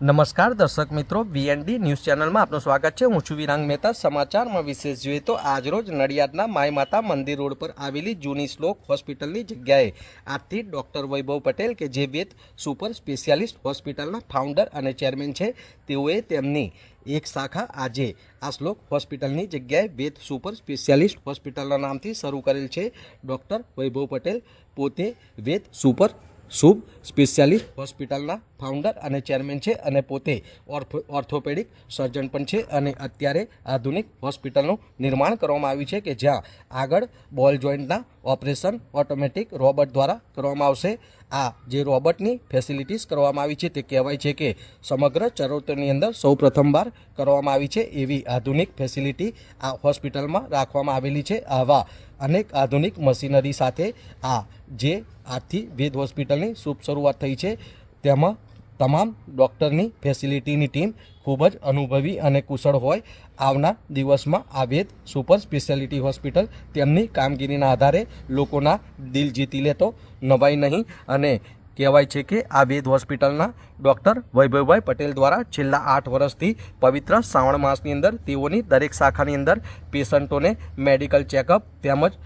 નમસ્કાર દર્શક મિત્રો બીએનડી ન્યૂઝ ચેનલમાં આપનું સ્વાગત છે. હું છું વિરાંગ મહેતા. સમાચારમાં વિશેષ જોઈએ તો આજરોજ નડિયાદના માય માતા મંદિર રોડ પર આવેલી જૂની શ્લોક હોસ્પિટલની જગ્યાએ આજથી ડૉક્ટર વૈભવ પટેલ કે જે વેદ સુપર સ્પેશિયાલિસ્ટ હોસ્પિટલના ફાઉન્ડર અને ચેરમેન છે, તેઓએ તેમની એક શાખા આજે આ શ્લોક હોસ્પિટલની જગ્યાએ વેદ સુપર સ્પેશિયાલિસ્ટ હોસ્પિટલના નામથી શરૂ કરેલ છે. ડૉક્ટર વૈભવ પટેલ પોતે વેદ સુપર શુભ સ્પેશિયાલિસ્ટ હોસ્પિટલના ફાઉન્ડર અને ચેરમેન છે અને પોતે ઓર્થો ઓર્થોપેડિક સર્જન પણ છે અને અત્યારે આધુનિક હોસ્પિટલનું નિર્માણ કરવામાં આવ્યું છે કે જ્યાં આગળ બોલ જોઈન્ટના ઓપરેશન ઓટોમેટિક રોબોટ દ્વારા કરવામાં આવશે. આ જે રોબોટની ફેસિલિટીઝ કરવામાં આવી છે તે કહેવાય છે કે સમગ્ર ચરોતરની અંદર સૌ પ્રથમવાર કરવામાં આવી છે એવી આધુનિક ફેસિલિટી આ હોસ્પિટલમાં રાખવામાં આવેલી છે. આવા અનેક આધુનિક મશીનરી સાથે આ જે આજથી વેદ હોસ્પિટલની શુભ શરૂઆત થઈ છે, તેમાં તમામ ડૉક્ટરની ફેસિલિટીની ટીમ ખૂબ જ અનુભવી અને કુશળ હોય આવના દિવસમાં આ વેદ સુપર સ્પેશિયાલિટી હોસ્પિટલ તેમની કામગીરીના આધારે લોકોના દિલ જીતી લે તો નવાઈ નહીં અને કહેવાય છે કે આ વેદ હોસ્પિટલના ડૉક્ટર વૈભવભાઈ પટેલ દ્વારા છેલ્લા આઠ વર્ષથી પવિત્ર શ્રાવણ માસની અંદર તેઓની દરેક શાખાની અંદર પેશન્ટોને મેડિકલ ચેકઅપ તેમજ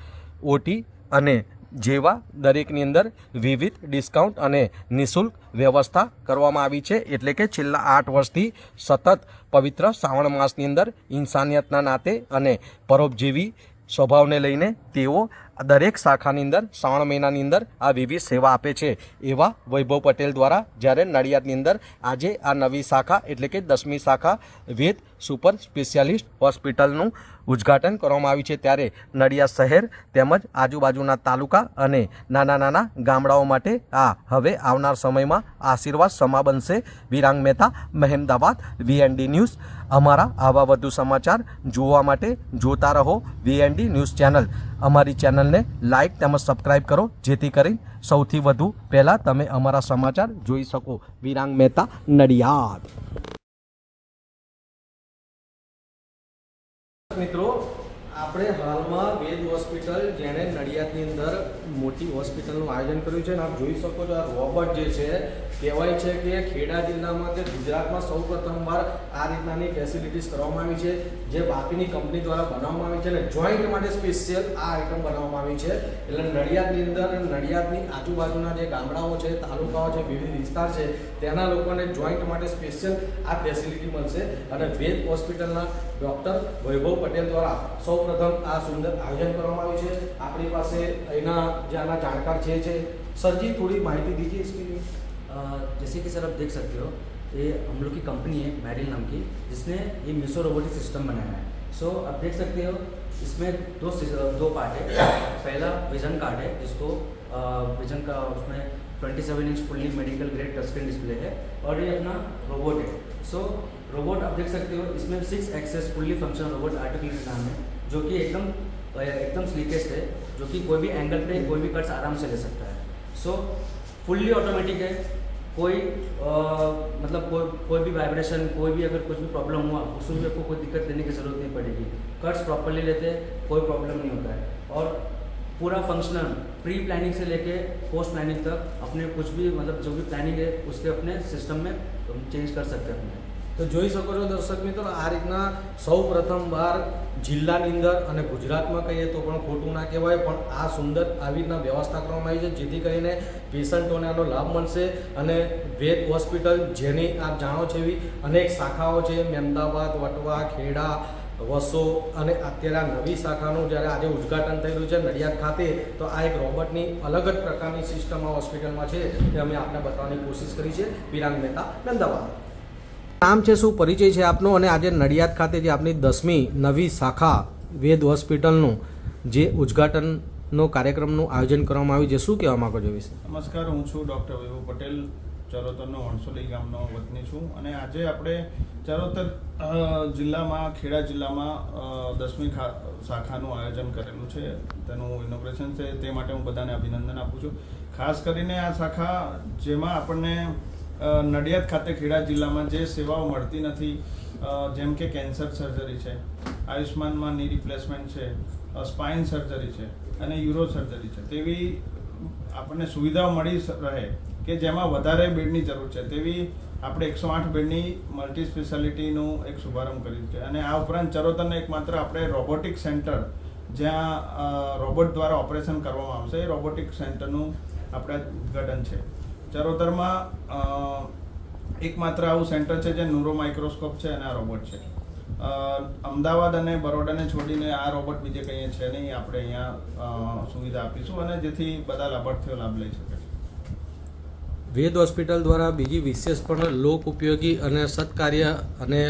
ઓટી અને જેવા દરેકની અંદર વિવિધ ડિસ્કાઉન્ટ અને નિઃશુલ્ક વ્યવસ્થા કરવામાં આવી છે. એટલે કે છેલ્લા આઠ વર્ષથી સતત પવિત્ર શ્રાવણ માસની અંદર ઇન્સાનિયતના નાતે અને પરોપજીવી સ્વભાવને લઈને તેઓ દરેક શાખાની અંદર, શ્રાવણ મહિનાની અંદર આ વિવિધ સેવા આપે છે. એવા વૈભવ પટેલ દ્વારા જ્યારે નડિયાદની અંદર આજે આ નવી શાખા એટલે કે દસમી શાખા વેદ સુપર સ્પેશિયાલિસ્ટ હોસ્પિટલનું ઉદ્ઘાટન કરવામાં આવ્યું છે. ત્યારે નડિયાદ શહેર તેમજ આજુબાજુના તાલુકા અને નાના નાના ગામડાઓ માટે આ હવે આવનાર સમયમાં આશીર્વાદ સમા બનશે. Virang Mehta, Mahemdavad, VND news. અમારા આવા વધુ સમાચાર જોવા માટે જોતા રહો વીએનડી ન્યૂઝ ચેનલ. અમારી ચેનલને લાઇક તેમજ સબસ્ક્રાઇબ કરો, જેથી કરી સૌથી વધુ પહેલાં તમે અમારા સમાચાર જોઈ શકો. વિરાંગ મહેતા, નડિયાદ. મિત્રો આપણે હાલમાં વેદ હોસ્પિટલ જેણે નડિયાદની અંદર મોટી હોસ્પિટલનું આયોજન કર્યું છે અને આપ જોઈ શકો છો આ રોબોટ જે છે, કહેવાય છે કે ખેડા જિલ્લામાં કે ગુજરાતમાં સૌ પ્રથમવાર આ રીતનાની ફેસિલિટીઝ કરવામાં આવી છે, જે બાકીની કંપની દ્વારા બનાવવામાં આવી છે અને જોઈન્ટ માટે સ્પેશિયલ આ આઇટમ બનાવવામાં આવી છે. એટલે નડિયાદની અંદર નડિયાદની આજુબાજુના જે ગામડાઓ છે, તાલુકાઓ છે, વિવિધ વિસ્તાર છે તેના લોકોને જોઈન્ટ માટે સ્પેશિયલ આ ફેસિલિટી મળશે. અને વેદ હોસ્પિટલના ડૉક્ટર વૈભવ પટેલ દ્વારા સૌ પ્રથમ प्रथम आ सुंदर आयोजन कर अपनी पास अना પાસે सर जी थोड़ी महती दीजिए इसके लिए जैसे कि सर आप देख सकते हो ये हम लोग की कंपनी है मैडिल नाम की जिसने ये मिसो रोबोटिक सिस्टम बनाया है सो so, आप देख सकते हो इसमें दो दो पार्ट है पहला विजन कार्ड है जिसको विजन का उसमें 27 inch fully medical grade touch screen display है और ये अपना रोबोट है सो so, रोबोट आप देख सकते हो इसमें six axis fully function robot article नाम है जो कि एकदम एकदम स्लीकेस्ट है जो कि कोई भी एंगल पे कोई भी कट्स आराम से ले सकता है। सो फुल्ली ऑटोमेटिक है। कोई अ, मतलब कोई कोई भी वाइब्रेशन कोई भी अगर कुछ भी प्रॉब्लम हुआ उसमें भी आपको कोई दिक्कत देने की ज़रूरत नहीं पड़ेगी। कट्स प्रॉपरली लेते हैं कोई प्रॉब्लम नहीं होता है। और पूरा फंक्शनल प्री प्लानिंग से लेके पोस्ट प्लानिंग तक अपने कुछ भी मतलब जो भी प्लानिंग है उसके अपने सिस्टम में चेंज कर सकते हैं अपने। તો જોઈ શકો છો દર્શક મિત્રો, આ રીતના સૌ પ્રથમવાર જિલ્લાની અંદર અને ગુજરાતમાં કહીએ તો પણ ખોટું ના કહેવાય, પણ આ સુંદર આવી રીતના વ્યવસ્થા કરવામાં આવી છે, જેથી કરીને પેશન્ટોને આનો લાભ મળશે અને વેદ હોસ્પિટલ, જેની આપ જાણો છો એવી અનેક શાખાઓ છે મહેમદાવાદ વટવા, ખેડા, વસો અને અત્યારે આ નવી શાખાનું જ્યારે આજે ઉદ્ઘાટન થયેલું છે નડિયાદ ખાતે, તો આ એક રોબોટની અલગ જ પ્રકારની સિસ્ટમ આ હોસ્પિટલમાં છે, તે અમે આપને બતાવવાની કોશિશ કરી છે, વિરાંગ મહેતા, અમદાવાદ. નામ છે, શું પરિચય છે આપનો? અને આજે નડિયાદ ખાતે જે આપની દસમી નવી શાખા વેદ હોસ્પિટલનું જે ઉદ્ઘાટનનો કાર્યક્રમનું આયોજન કરવામાં આવ્યું છે, શું કહેવા માંગો છો વિશે? નમસ્કાર, હું છું ડૉક્ટર વૈભવ પટેલ, ચરોતરનો વણસોલી ગામનો વતની છું. અને આજે આપણે ચરોતર જિલ્લામાં, ખેડા જિલ્લામાં દસમી શાખાનું આયોજન કરેલું છે. તેનું ઇનોગ્રેશન છે. તે માટે હું બધાને અભિનંદન આપું છું. ખાસ કરીને આ શાખા, જેમાં આપણને નડિયાદ ખાતે ખેડા જિલ્લામાં જે સેવાઓ મળતી નથી જેમ કે કેન્સર સર્જરી છે, આયુષ્માનમાં ની રિપ્લેસમેન્ટ છે સ્પાઇન સર્જરી છે અને યુરો સર્જરી છે. તેવી આપણને સુવિધાઓ મળી રહે કે જેમાં વધારે બેડની જરૂર છે. તેવી આપણે એકસો આઠ બેડની મલ્ટી સ્પેશિયાલિટીનું એક શુભારંભ કર્યું છે. અને આ ઉપરાંત ચરોતરને એકમાત્ર આપણે રોબોટિક સેન્ટર જ્યાં રોબોટ દ્વારા ઓપરેશન કરવામાં આવશે. એ રોબોટિક સેન્ટરનું આપણે ઉદ્ઘાટન છે. ચરોતરમાં એકમાત્ર આવું સેન્ટર છે જે ન્યુરો માઇક્રોસ્કોપ છે અને આ રોબોટ છે. અમદાવાદ અને બરોડાને છોડીને આ રોબોટ બીજે કંઈ છે નહીં, આપણે અહીંયા સુવિધા આપીશું અને જેથી બધા લાભાર્થીઓ લાભ લઈ શકે. વેદ હોસ્પિટલ દ્વારા બીજી વિશેષ પણ લોક ઉપયોગી અને સત્કાર્ય અને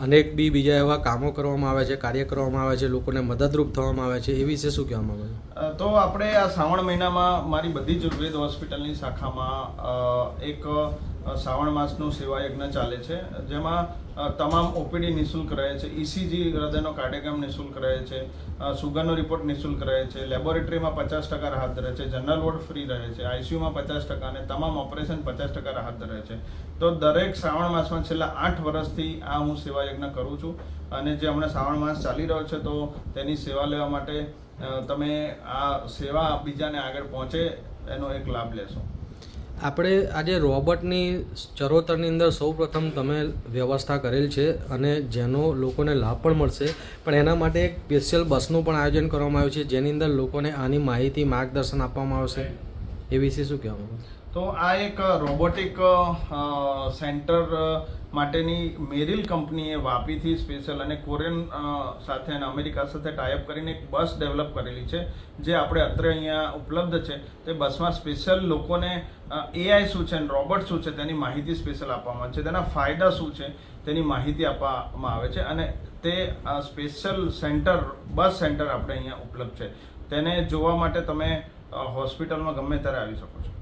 અનેક બી બીજા એવા કામો કરવામાં આવે છે, કાર્ય કરવામાં આવે છે, લોકોને મદદરૂપ થવામાં આવે છે, એ વિશે શું કહેવામાં આવે છે? તો આપણે આ શ્રાવણ મહિનામાં મારી બધી જ વેદ હોસ્પિટલની શાખામાં એક શ્રાવણ માસનું સેવા યજ્ઞ ચાલે છે. જેમાં તમામ ઓપીડી નિઃશુલ્ક રહે છે ઇસીજી હૃદયનો કાર્યક્રમ નિઃશુલ્ક રહે છે સુગરનો રિપોર્ટ નિઃશુલ્ક રહે છે, લેબોરેટરીમાં પચાસ ટકા રાહત રહે છે, જનરલ વોર્ડ ફ્રી રહે છે, આઈસીયુમાં પચાસ ટકા અને તમામ ઓપરેશન પચાસ ટકા રાહત રહે છે. તો દરેક શ્રાવણ માસમાં છેલ્લા આઠ વર્ષથી આ હું સેવા યજ્ઞ કરું છું અને જે હમણાં શ્રાવણ માસ ચાલી રહ્યો છે તો તેની સેવા લેવા માટે તમે આ સેવા બીજાને આગળ પહોંચે એનો એક લાભ લેશો. આપણે આજે રોબોટની ચરોતરની અંદર સૌ પ્રથમ તમે વ્યવસ્થા કરેલ છે અને જેનો લોકોને લાભ પણ મળશે. પણ એના માટે એક સ્પેશિયલ બસનું પણ આયોજન કરવામાં આવ્યું છે, જેની અંદર લોકોને આની માહિતી, માર્ગદર્શન આપવામાં આવશે. એ વિશે શું કહેવામાં આવે તો આ એક રોબોટિક સેન્ટર માટેની મેરિલ કંપનીએ વાપીથી સ્પેશિયલ અને કોરિયન સાથે અને અમેરિકા સાથે ટાઈઅપ કરીને એક બસ ડેવલપ કરેલી છે, જે આપણે અત્રે અહીંયા ઉપલબ્ધ છે. તે બસમાં સ્પેશિયલ લોકોને એઆઈ શું છે અને રોબોટ શું છે તેની માહિતી સ્પેશિયલ આપવામાં છે. તેના ફાયદા શું છે તેની માહિતી આપવામાં આવે છે અને તે સ્પેશિયલ સેન્ટર, બસ સેન્ટર આપણે અહીંયા ઉપલબ્ધ છે. તેને જોવા માટે તમે હોસ્પિટલમાં ગમે ત્યારે આવી શકો છો.